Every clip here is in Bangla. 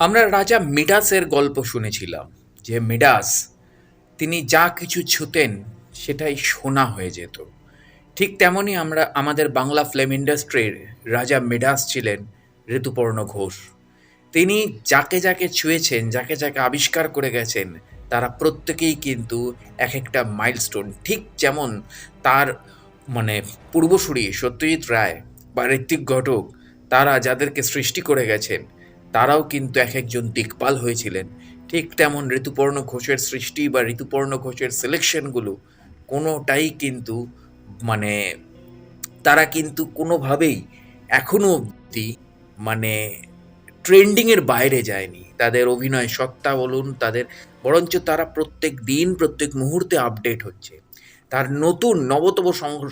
আমরা রাজা মিডাসের গল্প শুনেছিলাম, যে মিডাস, তিনি যা কিছু ছুতেন সেটাই সোনা হয়ে যেত। ঠিক তেমনই আমরা আমাদের বাংলা ফিল্ম ইন্ডাস্ট্রির রাজা মিডাস ছিলেন ঋতুপর্ণ ঘোষ। তিনি যাকে যাকে ছুঁয়েছেন, যাকে যাকে আবিষ্কার করে গেছেন, তারা প্রত্যেকেই কিন্তু এক একটা মাইলস্টোন ঠিক যেমন তার মানে পূর্বসূরি সত্যজিৎ রায় বা ঋত্বিক ঘটক, তারা যাদেরকে সৃষ্টি করে গেছেন তারাও কিন্তু এক একজন দিকপাল হয়েছিলেন। ঠিক তেমন ঋতুপর্ণ ঘোষের সৃষ্টি বা ঋতুপর্ণ ঘোষের সিলেকশনগুলো কোনোটাই কিন্তু মানে তারা কিন্তু কোনোভাবেই এখনও অবধি মানে ট্রেন্ডিংয়ের বাইরে যায়নি। তাদের অভিনয় সত্তা বলুন, তাদের বরঞ্চ তারা প্রত্যেক দিন, প্রত্যেক মুহূর্তে আপডেট হচ্ছে। তার নতুন নবতম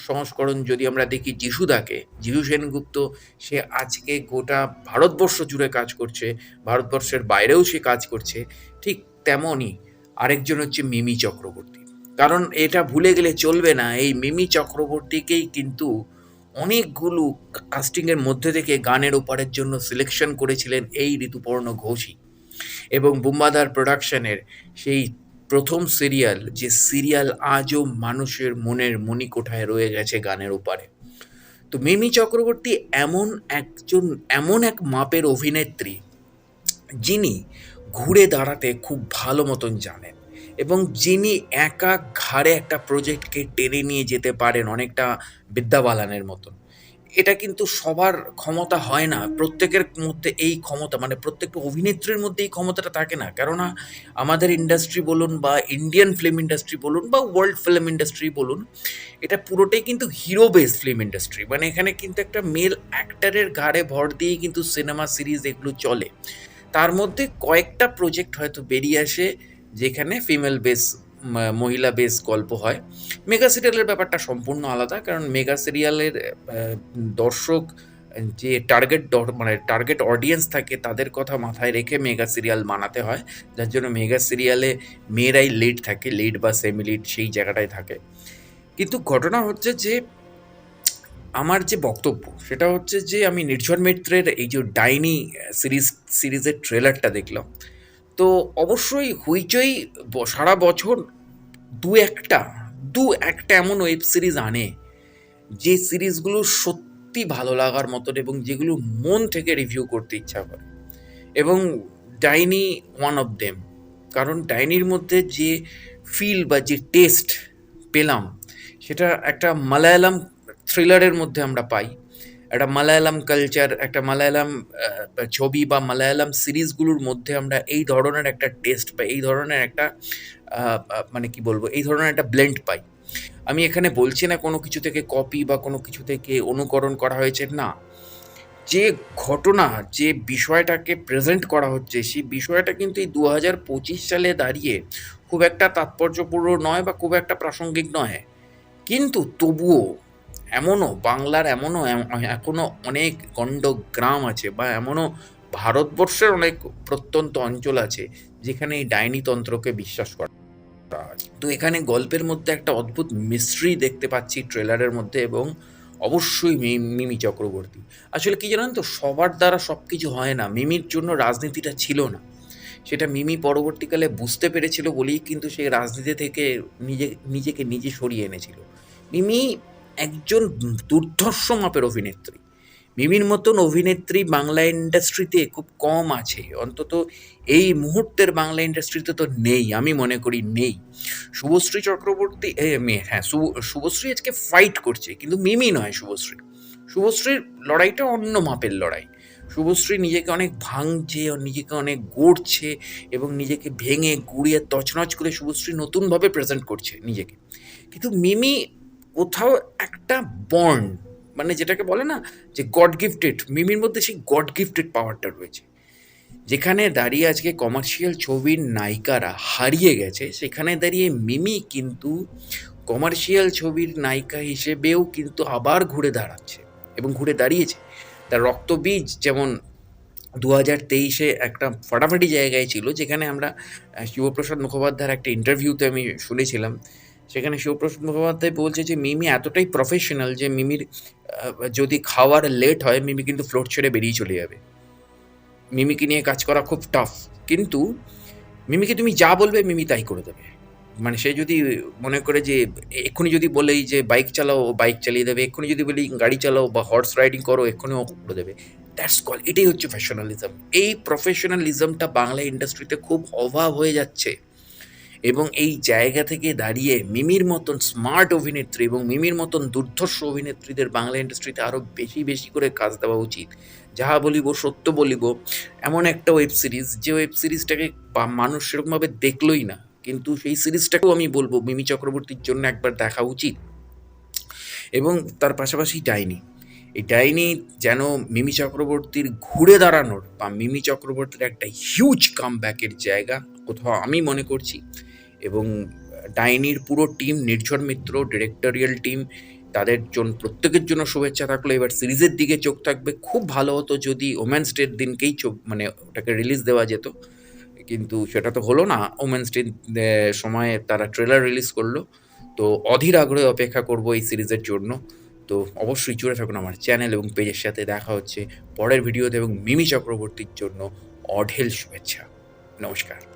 সংস্করণ যদি আমরা দেখি যিশুদাকে, যিশু সেনগুপ্ত, সে আজকে গোটা ভারতবর্ষ জুড়ে কাজ করছে, ভারতবর্ষের বাইরেও সে কাজ করছে, ঠিক তেমনই আরেকজন হচ্ছে মিমি চক্রবর্তী। কারণ এটা ভুলে গেলে চলবে না, এই মিমি চক্রবর্তীকেই কিন্তু অনেকগুলো কাস্টিংয়ের মধ্যে থেকে গানের ওপারের জন্য সিলেকশন করেছিলেন এই ঋতুপর্ণ ঘোষই এবং বুম্বাদার প্রোডাকশনের সেই প্রথম সিরিয়াল যে সিরিয়াল আজও মানুষের মনের মণিকোঠায় রয়ে গেছে গানের ওপারে। তো মিমি চক্রবর্তী এমন একজন, এমন এক মাপের অভিনেত্রী যিনি ঘুরে দাঁড়াতে খুব ভালো মতন জানেন এবং যিনি একা ঘাড়ে একটা প্রজেক্টকে টেনে নিয়ে যেতে পারেন অনেকটা বিদ্যা বালানের মতন। এটা কিন্তু সবার ক্ষমতা হয় না। প্রত্যেকের মধ্যে এই ক্ষমতা মানে প্রত্যেকটা অভিনেত্রীর মধ্যে এই ক্ষমতাটা থাকে না। কেননা আমাদের ইন্ডাস্ট্রি বলুন বা ইন্ডিয়ান ফিল্ম ইন্ডাস্ট্রি বলুন বা ওয়ার্ল্ড ফিল্ম ইন্ডাস্ট্রি বলুন, এটা পুরোটাই কিন্তু হিরো বেস ফিল্ম ইন্ডাস্ট্রি মানে এখানে কিন্তু একটা মেল অ্যাক্টারের ঘাড়ে ভর দিয়েই কিন্তু সিনেমা সিরিজ এগুলো চলে। তার মধ্যে কয়েকটা প্রজেক্ট হয়তো বেরিয়ে আসে, যেখানে ফিমেল বেস মহিলা বেস গল্প হয়। মেগা সিরিয়ালের ব্যাপারটা সম্পূর্ণ আলাদা, কারণ মেগা সিরিয়ালের দর্শক যে টার্গেট মানে টার্গেট অডিয়েন্স থাকে, তাদের কথা মাথায় রেখে মেগা সিরিয়াল বানাতে হয়। যার জন্য মেগা সিরিয়ালে মেয়েরাই লিড থাকে লিড বা সেমি লিড সেই জায়গাটায় থাকে। কিন্তু ঘটনা হচ্ছে যে, আমার যে বক্তব্য, সেটা হচ্ছে যে, আমি নির্ঝর মিত্রের এই যে ডাইনি সিরিজ সিরিজের ট্রেলারটা দেখলাম। তো অবশ্যই হইচই সারা বছর দু একটা দু একটা এমন ওয়েব সিরিজ আনে, যে সিরিজগুলো সত্যি ভালো লাগার মতন এবং যেগুলো মন থেকে রিভিউ করতে ইচ্ছা করে। এবং ডাইনি ওয়ান অফ দেম কারণ ডাইনির মধ্যে যে ফিল বা যে টেস্ট পেলাম, সেটা একটা মালায়ালাম থ্রিলারের মধ্যে আমরা পাই। একটা মালায়ালাম কালচার একটা মালায়ালাম ছবি বা মালায়ালাম সিরিজগুলোর মধ্যে আমরা এই ধরনের একটা টেস্ট বা এই ধরনের একটা মানে কি বলব, এই ধরনের একটা ব্লেন্ড পাই। আমি এখানে বলছি না কোনো কিছু থেকে কপি বা কোনো কিছু থেকে অনুকরণ করা হয়েছে, না। যে ঘটনা, যে বিষয়টাকে প্রেজেন্ট করা হচ্ছে, সেই বিষয়টা কিন্তু এই দু হাজার পঁচিশ সালে দাঁড়িয়ে খুব একটা তাৎপর্যপূর্ণ নয় বা খুব একটা প্রাসঙ্গিক নয়। কিন্তু তবুও এমনও, বাংলার এমনও, এম- এখনও অনেক গণ্ড গ্রাম আছে বা এমনও ভারতবর্ষের অনেক প্রত্যন্ত অঞ্চল আছে যেখানে এই ডাইনি তন্ত্রকে বিশ্বাস করা তো এখানে গল্পের মধ্যে একটা অদ্ভুত মিস্ট্রি দেখতে পাচ্ছি ট্রেলারের মধ্যে এবং অবশ্যই মিমি চক্রবর্তী। আসলে কি জানেন তো, সবার দ্বারা সব কিছু হয় না, মিমির জন্য রাজনীতিটা ছিল না। সেটা মিমি পরবর্তীকালে বুঝতে পেরেছিল বলেই কিন্তু সেই রাজনীতি থেকে নিজে, নিজেকে নিজে সরিয়ে এনেছিল। মিমি একজন দুর্ধর্ষ মাপের অভিনেত্রী। মিমির মতন অভিনেত্রী বাংলা ইন্ডাস্ট্রিতে খুব কম আছে। অন্তত এই মুহূর্তের বাংলা ইন্ডাস্ট্রিতে তো নেই, আমি মনে করি নেই। শুভশ্রী চক্রবর্তী হ্যাঁ শুভ- শুভশ্রী আজকে ফাইট করছে, কিন্তু মিমি নয় শুভশ্রী। শুভশ্রীর লড়াইটা অন্য মাপের লড়াই। শুভশ্রী নিজেকে অনেক ভাঙছে নিজেকে অনেক গড়ছে এবং নিজেকে ভেঙে, গুড়িয়ে, তছনছ করে শুভশ্রী নতুনভাবে প্রেজেন্ট করছে নিজেকে। কিন্তু মিমি কোথাও একটা বন্ড মানে যেটাকে বলে না, যে গড গিফটেড মিমির মধ্যে সেই গড গিফটেড পাওয়ারটা রয়েছে। যেখানে দাঁড়িয়ে আজকে কমার্শিয়াল ছবির নায়িকারা হারিয়ে গেছে, সেখানে দাঁড়িয়ে মিমি কিন্তু কমার্শিয়াল ছবির নায়িকা হিসেবেও কিন্তু আবার ঘুরে দাঁড়াচ্ছে এবং ঘুরে দাঁড়িয়েছে। তার রক্তবীজ যেমন দু হাজার তেইশে একটা ফাটাফাটি জায়গায় ছিল, যেখানে আমরা শিবপ্রসাদ মুখোপাধ্যায়ের একটা ইন্টারভিউতে আমি শুনেছিলাম সেখানে শিবপ্রসাদ মুখোপাধ্যায় বলছে যে, মিমি এতটাই প্রফেশনাল যে মিমির যদি খাওয়ার লেট হয়, মিমি কিন্তু ফ্লোর ছেড়ে বেরিয়ে চলে যাবে। মিমিকে নিয়ে কাজ করা খুব টাফ কিন্তু মিমিকে তুমি যা বলবে, মিমি তাই করে দেবে। মানে সে যদি মনে করে যে, এক্ষুনি যদি বলেই যে, বাইক চালাও, বাইক চালিয়ে দেবে। এক্ষুনি যদি বলি, গাড়ি চালাও বা হর্স রাইডিং করো, এক্ষুনি ও করে দেবে। দ্যাটস কল এটাই হচ্ছে ফ্যাশনালিজম এই প্রফেশনালিজমটা বাংলা ইন্ডাস্ট্রিতে খুব অভাব হয়ে যাচ্ছে। এবং এই জায়গা থেকে দাঁড়িয়ে মিমির মতন স্মার্ট অভিনেত্রী এবং মিমির মতন দুর্ধর্ষ অভিনেত্রীদের বাংলা ইন্ডাস্ট্রিতে আরও বেশি বেশি করে কাজ দেওয়া উচিত। যাহা বলিব সত্য বলিব, এমন একটা ওয়েব সিরিজ যে ওয়েব সিরিজটাকে মানুষ সেরকমভাবে দেখলই না। কিন্তু সেই সিরিজটাকেও আমি বলব মিমি চক্রবর্তীর জন্য একবার দেখা উচিত। এবং তার পাশাপাশি ডাইনি। এই ডাইনি যেন মিমি চক্রবর্তীর ঘুরে দাঁড়ানোর বা মিমি চক্রবর্তীর একটা হিউজ কামব্যাকের জায়গা, কোথাও আমি মনে করছি এবং, ডাইনির পুরো team, Nirjhar Mitra directorial team তাদের জন্য প্রত্যেকের জন্য শুভেচ্ছা থাকল। এবার সিরিজের দিকে চোখ থাকবে। খুব ভালো হতো যদি ওমেন্স ডের দিনকেই চোখ মানে ওটাকে রিলিজ দেওয়া যেত। কিন্তু সেটা তো হলো না। ওমেন্স ডে সময়ে তারা ট্রেলার রিলিজ করল। তো অধীর আগ্রহে অপেক্ষা করব এই সিরিজের জন্য। তো অবশ্যই জুড়ে থাকুন আমার চ্যানেল এবং পেজের সাথে দেখা হচ্ছে পরের ভিডিওতে এবং মিমি চক্রবর্তীর জন্য অঢেল শুভেচ্ছা। নমস্কার।